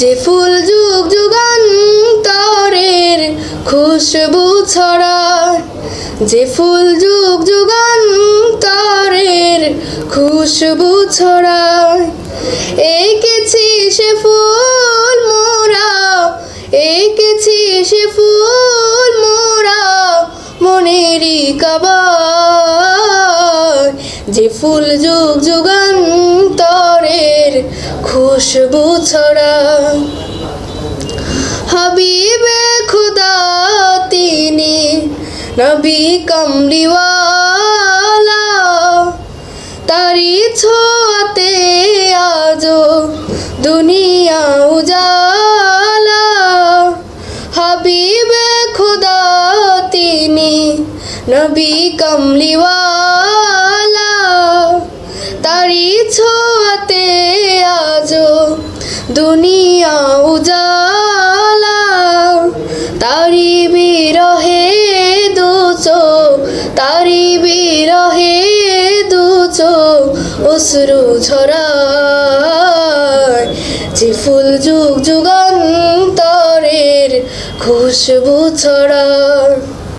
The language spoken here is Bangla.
যে ফুল যুগ যুগান্তরের খুশবু ছড়ায়, যে ফুল যুগ যুগান্তরের খুশবু ছড়ায়। এঁকেছি সে ফুল মোরা, এঁকেছি সে ফুল মোরা, মনেরই কাবায় যে ফুল যুগ যুগান্তরের খুশবু ছড়ায় হাবিবে খুদা তিনি নবী কমলিওয়ালা। তারি ছোঁয়াতে আজো দুনিয়া উজালা। হাবিবে খুদা তিনি নবী কমলিওয়ালা। দুনিয়া উজালা, তারি বিরহে দুচো তারি বিরহে দুচো অশ্রু ঝরায়। যে ফুল যুগ যুগান্তরের খুশবু ছড়ায়।